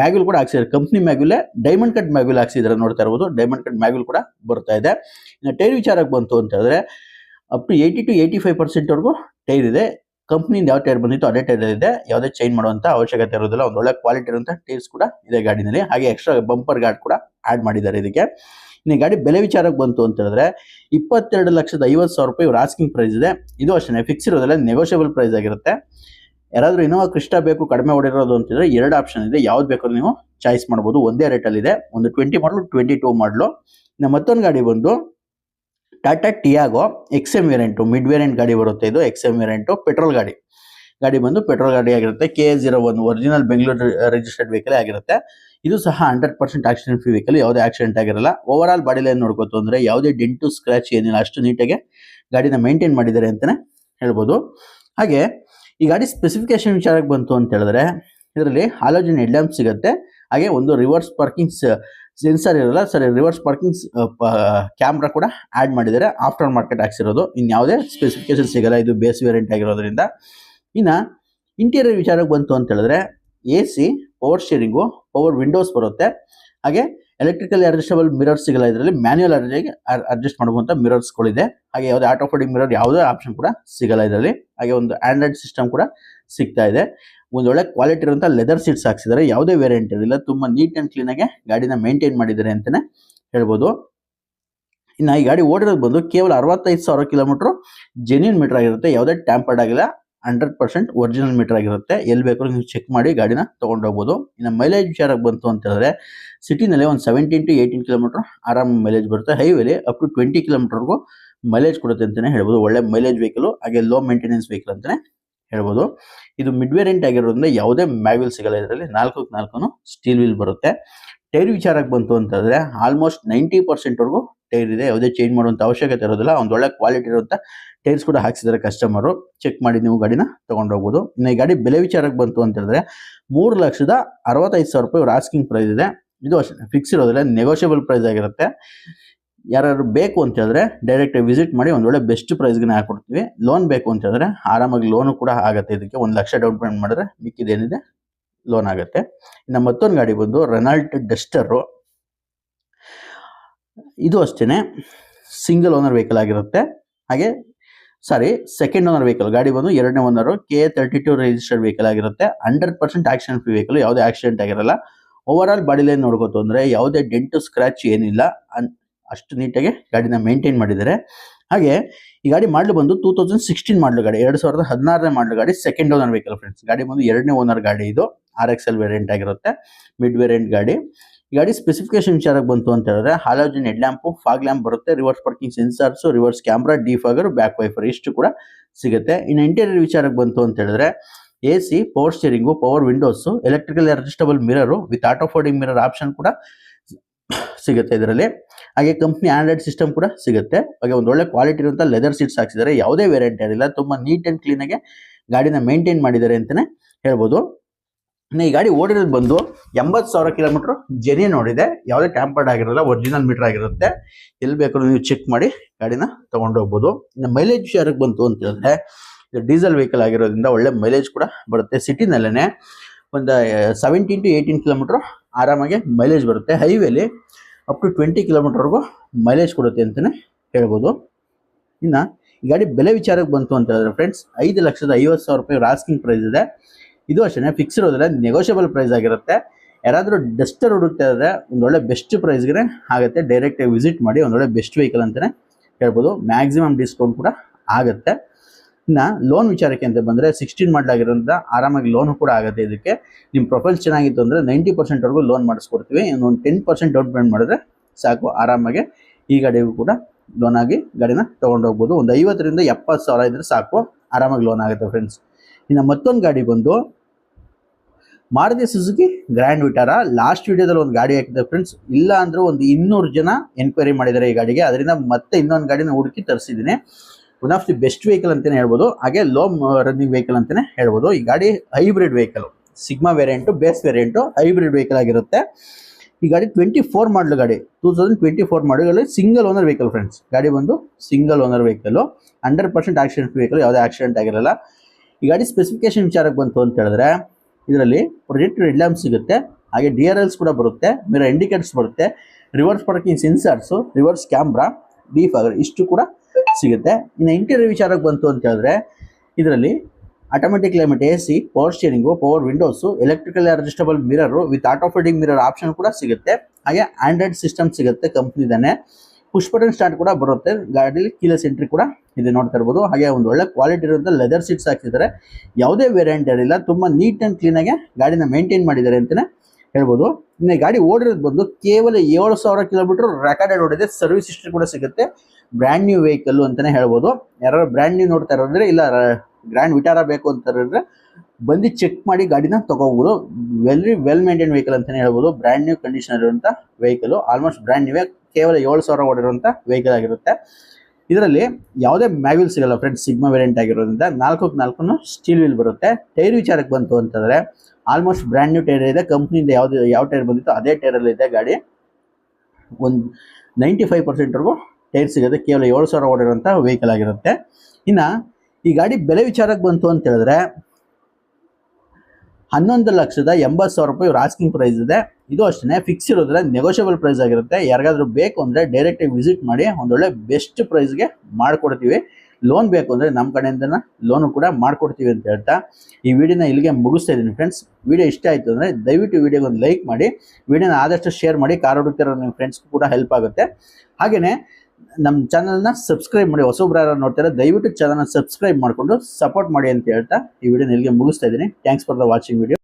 ಮ್ಯಾಗ್ಯೂಲ್ ಕೂಡ ಹಾಕ್ಸಿದ್ದಾರೆ. ಕಂಪ್ನಿ ಮ್ಯಾಗ್ಯೂಲೆ ಡೈಮಂಡ್ ಕಟ್ ಮ್ಯಾಗ್ಯೂಲ್ ಹಾಕ್ಸಿದ್ದಾರೆ ನೋಡ್ತಾ ಇರ್ಬೋದು. ಡೈಮಂಡ್ ಕಟ್ ಮ್ಯಾಗ್ಯೂಲ್ ಕೂಡ ಬರ್ತಾ ಇದೆ. ಇನ್ನು ಟೈರ್ ವಿಚಾರಕ್ಕೆ ಬಂತು ಅಂತ ಹೇಳಿದ್ರೆ up to eighty to eighty five ಪರ್ಸೆಂಟ್ವರೆಗೂ tyre ಇದೆ. ಕಂಪ್ನಿಯಿಂದ ಯಾವ ಟೈರ್ ಬಂದಿತ್ತು ಅದೇ ಟೈರ್ ಇದೆ. ಯಾವುದೇ ಚೇಂಜ್ ಮಾಡುವಂತ ಅವಶ್ಯಕತೆ ಇರೋದಿಲ್ಲ ಒಂದು ಒಳ್ಳೆ ಕ್ವಾಲಿಟಿ ಇರುವಂತ ಟೈರ್ಸ್ ಕೂಡ ಇದೆ ಗಾಡಿನಲ್ಲಿ. ಹಾಗೆ ಎಕ್ಸ್ಟ್ರಾ ಬಂಪರ್ ಗಾರ್ಡ್ ಕೂಡ ಆಡ್ ಮಾಡಿದ್ದಾರೆ ಇದಕ್ಕೆ. ಇನ್ನು ಗಾಡಿ ಬೆಲೆ ವಿಚಾರಕ್ಕೆ ಬಂತು ಅಂತ ಹೇಳಿದ್ರೆ ಇಪ್ಪತ್ತೆರಡು ಲಕ್ಷದ ಐವತ್ತು ಸಾವಿರ ರೂಪಾಯಿ ಇವ್ರ ಆಸ್ಕಿಂಗ್ ಪ್ರೈಸ್ ಇದೆ. ಇದು ಅಷ್ಟೇ ಫಿಕ್ಸ್ ಇರೋದಿಲ್ಲ ನೆಗೋಷಿಯಬಲ್ ಪ್ರೈಸ್ ಆಗಿರುತ್ತೆ. ಯಾರಾದರೂ ಇನ್ನೋವಾ ಕೃಷ್ಣ ಬೇಕು, ಕಡಿಮೆ ಹೊಡಿರೋದು ಅಂತಿದ್ರೆ ಎರಡು ಆಪ್ಷನ್ ಇದೆ. ಯಾವ್ದು ಬೇಕಾದ್ರೂ ನೀವು ಚಾಯ್ಸ್ ಮಾಡ್ಬೋದು. ಒಂದೇ ರೇಟಲ್ಲಿ ಇದೆ. ಒಂದು ಟ್ವೆಂಟಿ ಮಾಡಲು ಟ್ವೆಂಟಿ ಟೂ ಮಾಡಲು ಇನ್ನು ಮತ್ತೊಂದು ಗಾಡಿ ಬಂದು Tata Tiago X M variant mid variant ಗಾಡಿ ಬರುತ್ತೆ ಇದು ಎಕ್ಸ್ ಎಂ ವೇರಿಯಂಟು ಪೆಟ್ರೋಲ್ ಗಾಡಿ. ಗಾಡಿ ಬಂದು ಪೆಟ್ರೋಲ್ ಗಾಡಿ ಆಗಿರುತ್ತೆ. ಕೆ ಎ ಜೀರೋ ಒಂದು ಒರಿಜಿನಲ್ ಬೆಂಗಳೂರು ರಿಜಿಸ್ಟರ್ಡ್ ವೆಹಿಕಲ್ ಆಗಿರುತ್ತೆ. ಇದು ಸಹ hundred percent accident free vehicle ಯಾವುದೇ ಆಕ್ಸಿಡೆಂಟ್ ಆಗಿರಲ್ಲ. ಓವರ್ ಆಲ್ ಬಾಡಿ ಲೈನ್ ನೋಡ್ಕೋತು ಅಂದರೆ ಯಾವುದೇ ಡೆಂಟು ಸ್ಕ್ರಾಚ್ ಏನಿಲ್ಲ, ಅಷ್ಟು ನೀಟಾಗಿ ಗಾಡಿನ ಮೇಂಟೈನ್ ಮಾಡಿದ್ದಾರೆ ಅಂತಾನೆ ಹೇಳ್ಬೋದು. ಹಾಗೆ, ಈ ಗಾಡಿ ಸ್ಪೆಸಿಫಿಕೇಶನ್ ವಿಚಾರಕ್ಕೆ ಬಂತು ಅಂತ ಹೇಳಿದ್ರೆ, ಇದರಲ್ಲಿ ಹಾಲೋಜಿನ್ ಹೆಡ್ಲ್ಯಾಂಪ್ ಸಿಗುತ್ತೆ. ಹಾಗೆ ಒಂದು ರಿವರ್ಸ್ ಪಾರ್ಕಿಂಗ್ ಸೆನ್ಸರ್ ಇರೋಲ್ಲ, ಸರಿ ರಿವರ್ಸ್ ಪಾರ್ಕಿಂಗ್ ಕ್ಯಾಮ್ರಾ ಕೂಡ ಆ್ಯಡ್ ಮಾಡಿದ್ದಾರೆ. ಆಫ್ಟರ್ ಮಾರ್ಕೆಟ್ ಹಾಕ್ಸಿರೋದು. ಇನ್ನು ಯಾವುದೇ ಸ್ಪೆಸಿಫಿಕೇಶನ್ ಸಿಗಲ್ಲ. ಇದು ಬೇಸ್ ವೇರಿಯಂಟ್ ಆಗಿರೋದ್ರಿಂದ. ಇನ್ನು ಇಂಟೀರಿಯರ್ ವಿಚಾರಕ್ಕೆ ಬಂತು ಅಂತ ಹೇಳಿದ್ರೆ A C power steering power windows ಬರುತ್ತೆ. ಹಾಗೆ ಎಲೆಕ್ಟ್ರಿಕಲ್ ಅಡ್ಜಸ್ಟಬಲ್ ಮಿರರ್ಸ್ ಸಿಗಲ್ಲ ಇದರಲ್ಲಿ. ಮ್ಯಾನ್ಯುಯಲ್ ಅಡ್ಜಸ್ಟ್ ಮಾಡುವಂಥ ಮಿರರ್ಸ್ಗಳಿದೆ ಹಾಗೆ ಯಾವುದೇ ಆಟೋ ಫೋಡಿಂಗ್ ಮಿರರ್ ಯಾವುದೇ ಆಪ್ಷನ್ ಕೂಡ ಸಿಗಲ್ಲ ಇದರಲ್ಲಿ. ಹಾಗೆ ಒಂದು ಆಂಡ್ರಾಯ್ಡ್ ಸಿಸ್ಟಮ್ ಕೂಡ ಸಿಗ್ತಾ ಇದೆ. ಒಂದು ಒಳ್ಳೆ ಕ್ವಾಲಿಟಿ ಇರುವಂತ ಲೆದರ್ ಸೀಟ್ಸ್ ಹಾಕ್ಸಿದ್ದಾರೆ. ಯಾವುದೇ ವೇರಿಯಂಟ್ ಇರಲಿಲ್ಲ. ತುಂಬಾ ನೀಟ್ ಅಂಡ್ ಕ್ಲೀನ್ ಆಗಿ ಗಾಡಿನ ಮೇಂಟೈನ್ ಮಾಡಿದ್ದಾರೆ ಅಂತಾನೆ ಹೇಳ್ಬೋದು. ಇನ್ನು ಈ ಗಾಡಿ ಓಡಿರೋದು ಬಂದು ಕೇವಲ ಅರವತ್ತೈದು ಸಾವಿರ ಕಿಲೋಮೀಟರ್ ಜೆನ್ಯೂನ್ ಮೀಟರ್ ಆಗಿರುತ್ತೆ. ಯಾವುದೇ ಟ್ಯಾಂಪರ್ಡ್ ಆಗಿಲ್ಲ. ಹಂಡ್ರೆಡ್ ಪರ್ಸೆಂಟ್ ಒರಿಜಿನಲ್ ಮೀಟರ್ ಆಗಿರುತ್ತೆ. ಎಲ್ಲಿ ಬೇಕಾದ್ರೂ ನೀವು ಚೆಕ್ ಮಾಡಿ ಗಾಡಿನ ಹೋಗ್ಬೋದು. ಇನ್ನು ಮೈಲೇಜ್ ವಿಚಾರಕ್ಕೆ ಬಂತು ಅಂತ ಹೇಳಿದ್ರೆ ಸಿಟಿನಲ್ಲಿ ಒಂದು ಸೆವೆಂಟೀನ್ ಟು ಏಯ್ಟೀನ್ ಕಿಲೋಮೀಟರ್ ಆರಾಮ್ ಮೈಲೇಜ್ ಬರುತ್ತೆ. ಹೈವೇಲಿ ಅಪ್ ಟು ಟ್ವೆಂಟಿ ಕಿಲೋಮೀಟರ್ಗೂ ಮೈಲೇಜ್ ಕೊಡುತ್ತೆ ಅಂತಾನೆ ಹೇಳ್ಬೋದು. ಒಳ್ಳೆ ಮೈಲೇಜ್ ವೆಹಿಕಲ್ ಹಾಗೆ ಲೋ ಮೇಂಟೆನೆನ್ಸ್ ವೆಹಿಕಲ್ ಅಂತಾನೆ ಹೇಳ್ಬೋದು. ಇದು ಮಿಡ್ ವೇರಿಯಂಟ್ ಆಗಿರೋದ್ರಿಂದ ಯಾವುದೇ ಮ್ಯಾಗ್ವಿಲ್ ಸಿಗಲ್ಲ ಇದರಲ್ಲಿ. ನಾಲ್ಕು ನಾಲ್ಕು ಸ್ಟೀಲ್ ವೀಲ್ ಬರುತ್ತೆ. ಟೈರ್ ವಿಚಾರಕ್ಕೆ ಬಂತು ಅಂತಂದ್ರೆ ಆಲ್ಮೋಸ್ಟ್ ನೈಂಟಿ ಪರ್ಸೆಂಟ್ ವರೆಗೂ ಟೈರ್ ಇದೆ. ಯಾವುದೇ ಚೇಂಜ್ ಮಾಡುವಂಥ ಅವಶ್ಯಕತೆ ಇರೋದಿಲ್ಲ. ಒಂದು ಒಳ್ಳೆ ಕ್ವಾಲಿಟಿ ಇರುವಂಥ ಟೈರ್ಸ್ ಕೂಡ ಹಾಕ್ಸಿದ್ದಾರೆ ಕಸ್ಟಮರು ಚೆಕ್ ಮಾಡಿ ನೀವು ಗಾಡಿನ ತೊಗೊಂಡೋಗ್ಬೋದು ಇನ್ನು ಈ ಗಾಡಿ ಬೆಲೆ ವಿಚಾರಕ್ಕೆ ಬಂತು ಅಂತ ಹೇಳಿದ್ರೆ ಮೂರು ಲಕ್ಷದ ಅರವತ್ತೈದು ಸಾವಿರ ರೂಪಾಯಿ ಇವ್ರ ಆಸ್ಕಿಂಗ್ ಪ್ರೈಸ್ ಇದೆ. ಇದು ಅಷ್ಟೇ. ಫಿಕ್ಸ್ ಇರೋದಿಲ್ಲ ನೆಗೋಷಿಯಬಲ್ ಪ್ರೈಸ್ ಆಗಿರುತ್ತೆ. ಯಾರು ಬೇಕು ಅಂತ ಹೇಳಿದ್ರೆ ಡೈರೆಕ್ಟ್ ವಿಸಿಟ್ ಮಾಡಿ ಒಂದು ಒಳ್ಳೆ ಬೆಸ್ಟ್ ಪ್ರೈಸ್ಗೆ ಹಾಕೊಡ್ತೀವಿ. ಲೋನ್ ಬೇಕು ಅಂತ ಹೇಳಿದ್ರೆ ಆರಾಮಾಗಿ ಲೋನು ಕೂಡ ಆಗುತ್ತೆ. ಇದಕ್ಕೆ ಒಂದು ಲಕ್ಷ ಡೌನ್ ಪೇಮೆಂಟ್ ಮಾಡಿದ್ರೆ ಮಿಕ್ಕಿದೇನಿದೆ ಲೋನ್ ಆಗುತ್ತೆ. ಇನ್ನು ಮತ್ತೊಂದು ಗಾಡಿ ಬಂದು ರೆನಾಲ್ಟ್ ಡಸ್ಟರು ಇದು ಅಷ್ಟೇನೆ ಸಿಂಗಲ್ ಓನರ್ ವೆಹಿಕಲ್ ಆಗಿರುತ್ತೆ. ಹಾಗೆ ಸಾರಿ ಸೆಕೆಂಡ್ ಓನರ್ ವೆಹಿಕಲ್ ಗಾಡಿ ಬಂದು ಎರಡನೇ owner K thirty two registered vehicle ಆಗಿರುತ್ತೆ. Hundred percent accident free vehicle ಯಾವುದೇ ಆಕ್ಸಿಡೆಂಟ್ ಆಗಿರಲ್ಲ. ಓವರ್ ಆಲ್ ಬಾಡಿ ಲೈನ್ ನೋಡ್ಕೋತು ಅಂದರೆ ಯಾವುದೇ ಡೆಂಟು ಸ್ಕ್ರಾಚ್ ಏನಿಲ್ಲ. ಅಷ್ಟು ನೀಟಾಗಿ ಗಾಡಿನ ಮೇಂಟೈನ್ ಮಾಡಿದ್ದಾರೆ. ಹಾಗೆ ಈ ಗಾಡಿ ಮಾಡಲು ಬಂದು ಟೂ ತೌಸಂಡ್ ಸಿಕ್ಸ್ಟೀನ್ ಮಾಡಲು ಗಾಡಿ, ಎರಡು ಸಾವಿರದ ಹದಿನಾರನೇ ಮಾಡಲು ಗಾಡಿ ಸೆಕೆಂಡ್ ಓನರ್ ವೆಹಿಕಲ್ ಫ್ರೆಂಡ್ಸ್ ಗಾಡಿ ಬಂದು ಎರಡನೇ ಓನರ್ ಗಾಡಿ ಇದು ಆರ್ ಎಕ್ಸ್ ಎಲ್ ವೇರಿಯಂಟ್ ಆಗಿರುತ್ತೆ ಮಿಡ್ ವೇರಿಯಂಟ್ ಗಾಡಿ. ಈ ಗಾಡಿ ಸ್ಪೆಸಿಫಿಕೇಶನ್ ವಿಚಾರಕ್ಕೆ ಬಂತು ಅಂತ ಹೇಳಿದ್ರೆ halogen head lamp fog lamp ಬರುತ್ತೆ reverse parking sensors reverse camera defogger back wiper ಇಷ್ಟು ಕೂಡ ಸಿಗುತ್ತೆ. ಇನ್ನು ಇಂಟೀರಿಯರ್ ವಿಚಾರಕ್ಕೆ ಬಂತು ಅಂತ ಹೇಳಿದ್ರೆ A C power steering power windows electrical adjustable mirror with auto folding mirror option ಕೂಡ ಸಿಗುತ್ತೆ ಇದರಲ್ಲಿ. ಹಾಗೆ ಕಂಪ್ನಿ ಆಂಡ್ರಾಯ್ಡ್ ಸಿಸ್ಟಮ್ ಕೂಡ ಸಿಗುತ್ತೆ. ಹಾಗೆ ಒಂದು ಒಳ್ಳೆ ಕ್ವಾಲಿಟಿ ಇರುವಂತ ಲೆದರ್ ಸೀಟ್ಸ್ ಹಾಕ್ಸಿದ್ದಾರೆ ಯಾವುದೇ ವೇರಿಯಂಟ್ ಇರಲಿಲ್ಲ ತುಂಬಾ ನೀಟ್ ಅಂಡ್ ಕ್ಲೀನ್ ಆಗಿ ಗಾಡಿನ ಮೇಂಟೈನ್ ಮಾಡಿದ್ದಾರೆ ಅಂತಾನೆ ಹೇಳ್ಬೋದು. ಇನ್ನು ಈ ಗಾಡಿ ಓಡಿರೋದು ಬಂದು ಎಂಬತ್ತು ಸಾವಿರ ಕಿಲೋಮೀಟರ್ ಜರ್ನಿ ನೋಡಿದೆ ಯಾವುದೇ ಟ್ಯಾಂಪರ್ಡ್ ಆಗಿರಲ್ಲ ಒರಿಜಿನಲ್ ಮೀಟರ್ ಆಗಿರುತ್ತೆ. ಎಲ್ಲಿ ಬೇಕಾದ್ರೂ ನೀವು ಚೆಕ್ ಮಾಡಿ ಗಾಡಿನ ತಗೊಂಡು ಹೋಗ್ಬೋದು. ಇನ್ನು ಮೈಲೇಜ್ ವಿಚಾರಕ್ಕೆ ಬಂತು ಅಂತ ಹೇಳಿದ್ರೆ, ಇದು ಡೀಸೆಲ್ ವೆಹಿಕಲ್ ಆಗಿರೋದ್ರಿಂದ ಒಳ್ಳೆ ಮೈಲೇಜ್ ಕೂಡ ಬರುತ್ತೆ. ಸಿಟಿನಲ್ಲೇ ಒಂದು ಸೆವೆಂಟೀನ್ ಟು ಏಯ್ಟೀನ್ ಕಿಲೋಮೀಟರ್ ಆರಾಮಾಗಿ ಮೈಲೇಜ್ ಬರುತ್ತೆ. ಹೈವೇಲಿ ಅಪ್ ಟು ಟ್ವೆಂಟಿ ಕಿಲೋಮೀಟರ್ವರೆಗೂ ಮೈಲೇಜ್ ಕೊಡುತ್ತೆ ಅಂತಲೇ ಹೇಳ್ಬೋದು. ಇನ್ನು ಈ ಗಾಡಿ ಬೆಲೆ ವಿಚಾರಕ್ಕೆ ಬಂತು ಅಂತ ಹೇಳಿದ್ರೆ ಫ್ರೆಂಡ್ಸ್ ಐದು ಲಕ್ಷದ ಐವತ್ತು ಸಾವಿರ ರೂಪಾಯಿ ರಾಸ್ಕಿಂಗ್ ಪ್ರೈಸ್ ಇದೆ. ಇದು ಅಷ್ಟೇ ಫಿಕ್ಸ್ ಇರೋದಿಲ್ಲ ನೆಗೋಷಿಯಬಲ್ ಪ್ರೈಸ್ ಆಗಿರುತ್ತೆ. ಯಾರಾದರೂ ಡಸ್ಟರ್ ಹುಡುಕ್ತಾ ಇದ್ದರೆ ಒಂದೊಳ್ಳೆ ಬೆಸ್ಟ್ ಪ್ರೈಸ್ಗೆ ಆಗುತ್ತೆ. ಡೈರೆಕ್ಟಾಗಿ ವಿಸಿಟ್ ಮಾಡಿ ಒಂದೊಳ್ಳೆ ಬೆಸ್ಟ್ ವೆಹಿಕಲ್ ಅಂತಲೇ ಹೇಳ್ಬೋದು. ಮ್ಯಾಕ್ಸಿಮಮ್ ಡಿಸ್ಕೌಂಟ್ ಕೂಡ ಆಗುತ್ತೆ. ಇನ್ನು ಲೋನ್ ವಿಚಾರಕ್ಕೆ ಅಂತ ಬಂದರೆ ಸಿಕ್ಸ್ಟೀನ್ ಮಾಡಲಾಗಿರೋದ್ರಿಂದ ಆರಾಮಾಗಿ ಲೋನು ಕೂಡ ಆಗುತ್ತೆ ಇದಕ್ಕೆ. ನಿಮ್ಮ ಪ್ರೊಫೈಲ್ ಚೆನ್ನಾಗಿತ್ತು ಅಂದರೆ ನೈಂಟಿ ಪರ್ಸೆಂಟ್ವರೆಗೂ ಲೋನ್ ಮಾಡಿಸ್ಕೊಡ್ತೀವಿ. ಇನ್ನೊಂದು ಟೆನ್ ಪರ್ಸೆಂಟ್ ಡೌನ್ ಪೇಮೆಂಟ್ ಮಾಡಿದ್ರೆ ಸಾಕು, ಆರಾಮಾಗಿ ಈ ಗಾಡಿಗೂ ಕೂಡ ಲೋನ್ ಆಗಿ ಗಾಡಿನ ತೊಗೊಂಡೋಗ್ಬೋದು ಒಂದು ಐವತ್ತರಿಂದ ಎಪ್ಪತ್ತು ಸಾವಿರ ಇದ್ದರೆ ಸಾಕು, ಆರಾಮಾಗಿ ಲೋನ್ ಆಗುತ್ತೆ ಫ್ರೆಂಡ್ಸ್ ಇನ್ನು ಮತ್ತೊಂದು ಗಾಡಿ ಬಂದು Maruti Suzuki Grand Vitara. Last ವಿಡಿಯೋದಲ್ಲಿ ಒಂದು ಗಾಡಿ ಹಾಕಿದೆ ಫ್ರೆಂಡ್ಸ್ ಇಲ್ಲ ಅಂದ್ರೆ ಒಂದು ಇನ್ನೂರು ಜನ ಎನ್ಕ್ವೈರಿ ಮಾಡಿದ್ದಾರೆ ಈ ಗಾಡಿಗೆ. ಅದರಿಂದ ಮತ್ತೆ ಇನ್ನೊಂದು ಗಾಡಿನ ಹುಡುಕಿ ತರಿಸಿದ್ದೀನಿ. One of the best vehicle ಅಂತಾನೆ ಹೇಳ್ಬೋದು. ಹಾಗೆ ಲೋ ರನ್ನಿಂಗ್ ವೆಹಿಕಲ್ ಅಂತಾನೆ ಹೇಳ್ಬೋದು. ಈ ಗಾಡಿ hybrid vehicle Sigma variant base variant hybrid vehicle ಆಗಿರುತ್ತೆ. ಈ ಗಾಡಿ ಟ್ವೆಂಟಿ ಫೋರ್ ಮಾಡಲ್ ಗಾಡಿ two thousand twenty four model single owner vehicle friends ಗಾಡಿ ಬಂದು single owner vehicle hundred percent accident vehicle ಯಾವುದೇ ಆಕ್ಸಿಡೆಂಟ್ ಆಗಿರಲ್ಲ. ಈ ಗಾಡಿ ಸ್ಪೆಸಿಫಿಕೇಶನ್ ವಿಚಾರಕ್ಕೆ ಬಂತು ಅಂತ ಹೇಳಿದ್ರೆ, ಇದರಲ್ಲಿ ಪ್ರೊಜೆಕ್ಟ್ ರೆಡ್ ಲ್ಯಾಂಪ್ ಸಿಗುತ್ತೆ. ಹಾಗೆ ಡಿ ಆರ್ ಎಲ್ಸ್ ಕೂಡ ಬರುತ್ತೆ. ಮಿರ ಇಂಡಿಕೇಟರ್ಸ್ ಬರುತ್ತೆ. Reverse parking sensors reverse camera defogger ಇಷ್ಟು ಕೂಡ ಸಿಗುತ್ತೆ. ಇನ್ನು ಇಂಟೀರಿಯರ್ ವಿಚಾರಕ್ಕೆ ಬಂತು ಅಂತ ಹೇಳಿದ್ರೆ, ಇದರಲ್ಲಿ automatic climate A C power steering power windows electrical adjustable mirror with auto folding mirror option ಕೂಡ ಸಿಗುತ್ತೆ. ಹಾಗೆ ಆಂಡ್ರಾಯ್ಡ್ ಸಿಸ್ಟಮ್ ಸಿಗುತ್ತೆ ಕಂಪ್ನಿದಾನೆ. ಪುಷ್ ಬಟನ್ ಸ್ಟಾರ್ಟ್ ಕೂಡ ಬರುತ್ತೆ. ಗಾಡಿಲಿ ಕೀಲೆಸ್ ಎಂಟ್ರಿ ಕೂಡ ಇದೆ ನೋಡ್ತಾ ಇರ್ಬೋದು. ಹಾಗೆ ಒಂದು ಒಳ್ಳೆ ಕ್ವಾಲಿಟಿ ಇರುವಂಥ ಲೆದರ್ ಸೀಟ್ಸ್ ಹಾಕಿದ್ದಾರೆ ಯಾವುದೇ ವೇರಿಯಂಟ್ ಇರಲಿಲ್ಲ ತುಂಬ ನೀಟ್ ಆ್ಯಂಡ್ ಕ್ಲೀನಾಗಿ ಗಾಡಿನ ಮೇಂಟೈನ್ ಮಾಡಿದ್ದಾರೆ ಅಂತಲೇ ಹೇಳ್ಬೋದು. ಇನ್ನು ಗಾಡಿ ಓಡಿರೋದು ಬಂದು ಕೇವಲ ಏಳು ಸಾವಿರ ಕಿಲೋಮೀಟರ್ ರೆಕಾರ್ಡೆಡ್ ಓಡಿದೆ ಸರ್ವಿಸ್ ಹಿಸ್ಟ್ರಿ ಕೂಡ ಸಿಗುತ್ತೆ. ಬ್ರ್ಯಾಂಡ್ ನ್ಯೂ ವೆಹಿಕಲ್ ಅಂತಲೇ ಹೇಳ್ಬೋದು. ಯಾರು ಬ್ರ್ಯಾಂಡ್ ನ್ಯೂ ನೋಡ್ತಾ ಇರೋದ್ರೆ ಇಲ್ಲ ಗ್ರ್ಯಾಂಡ್ ವಿಟಾರ ಬೇಕು ಅಂತ ಇರೋದ್ರೆ ಬಂದು ಚೆಕ್ ಮಾಡಿ ಗಾಡಿನ ತಗೋಬಹುದು ವೆರಿ ವೆಲ್ ಮೇಂಟೈನ್ ವೆಹಿಕಲ್ ಅಂತಲೇ ಹೇಳ್ಬೋದು. ಬ್ರ್ಯಾಂಡ್ ನ್ಯೂ ಕಂಡೀಷನ್ ಇರುವಂಥ ವೆಹಿಕಲ್ ಆಲ್ಮೋಸ್ಟ್ ಬ್ರ್ಯಾಂಡ್ ನ್ಯೂವೇ ಕೇವಲ ಏಳು ಸಾವಿರ ಓಡಿರುವಂಥ ವೆಹಿಕಲ್ ಆಗಿರುತ್ತೆ. ಇದರಲ್ಲಿ ಯಾವುದೇ ಮ್ಯಾವಿಲ್ ಸಿಗಲ್ಲ ಫ್ರೆಂಡ್ಸ್ ಸಿಗ್ಮಾ ವೇರಿಯಂಟ್ ಆಗಿರೋದ್ರಿಂದ ನಾಲ್ಕಕ್ಕೆ ನಾಲ್ಕು ಸ್ಟೀಲ್ ವೀಲ್ ಬರುತ್ತೆ. ಟೈರ್ ವಿಚಾರಕ್ಕೆ ಬಂತು ಅಂತಂದರೆ ಆಲ್ಮೋಸ್ಟ್ ಬ್ರ್ಯಾಂಡ್ ನ್ಯೂ ಟೈರ್ ಇದೆ. ಕಂಪ್ನಿಯಿಂದ ಯಾವ್ದು, ಯಾವ ಟೈರ್ ಬಂದಿತ್ತು ಅದೇ ಟೈರಲ್ಲಿ ಇದೆ ಗಾಡಿ. ಒಂದು ನೈಂಟಿ ಫೈವ್ ಪರ್ಸೆಂಟ್ವರೆಗೂ ಟೈರ್ ಸಿಗುತ್ತೆ ಕೇವಲ ಏಳು ಸಾವಿರ ಓಡಿರುವಂಥ ವೆಹಿಕಲ್ ಆಗಿರುತ್ತೆ. ಇನ್ನು ಈ ಗಾಡಿ ಬೆಲೆ ವಿಚಾರಕ್ಕೆ ಬಂತು ಅಂತ ಹೇಳಿದ್ರೆ ಹನ್ನೊಂದು ಲಕ್ಷದ ಎಂಬತ್ತು ಸಾವಿರ ರೂಪಾಯಿ ಆಸ್ಕಿಂಗ್ ಪ್ರೈಸ್ ಇದೆ. ಇದು ಅಷ್ಟೇ ಫಿಕ್ಸ್ ಇರೋದ್ರೆ ನೆಗೋಷಿಯಬಲ್ ಪ್ರೈಸ್ ಆಗಿರುತ್ತೆ. ಯಾರಿಗಾದ್ರೂ ಬೇಕು ಅಂದರೆ ಡೈರೆಕ್ಟಾಗಿ ವಿಸಿಟ್ ಮಾಡಿ ಒಂದೊಳ್ಳೆ ಬೆಸ್ಟ್ ಪ್ರೈಸ್ಗೆ ಮಾಡಿಕೊಡ್ತೀವಿ. ಲೋನ್ ಬೇಕು ಅಂದರೆ ನಮ್ಮ ಕಡೆಯಿಂದ ಲೋನು ಕೂಡ ಮಾಡಿಕೊಡ್ತೀವಿ ಅಂತ ಹೇಳ್ತಾ ಈ ವಿಡಿಯೋನ ಇಲ್ಲಿಗೆ ಮುಗಿಸ್ತಾ ಇದ್ದೀನಿ ಫ್ರೆಂಡ್ಸ್ ವಿಡಿಯೋ ಇಷ್ಟ ಆಯಿತು ಅಂದರೆ ದಯವಿಟ್ಟು ವಿಡಿಯೋಗೆ ಒಂದು ಲೈಕ್ ಮಾಡಿ, ವಿಡಿಯೋನ ಆದಷ್ಟು ಶೇರ್ ಮಾಡಿ, ಕಾರ್ ಹುಡುಕ್ತಿರೋ ನಿಮ್ಮ ಫ್ರೆಂಡ್ಸ್ಗೂ ಕೂಡ ಹೆಲ್ಪ್ ಆಗುತ್ತೆ. ಹಾಗೆಯೇ ನಮ್ಮ ಚಾನಲ್ನ ಸಬ್ಸ್ಕ್ರೈಬ್ ಮಾಡಿ. ಹೊಸಬ್ರು ಯಾರು ನೋಡ್ತಾರೆ ದಯವಿಟ್ಟು ಚಾನಲ್ನ ಸಬ್ಸ್ಕ್ರೈಬ್ ಮಾಡಿಕೊಂಡು ಸಪೋರ್ಟ್ ಮಾಡಿ ಅಂತ ಹೇಳ್ತಾ ಈ ವಿಡಿಯೋ ಇಲ್ಲಿಗೆ ಮುಗಿಸ್ತಾ ಇದ್ದೀನಿ. Thanks for the watching video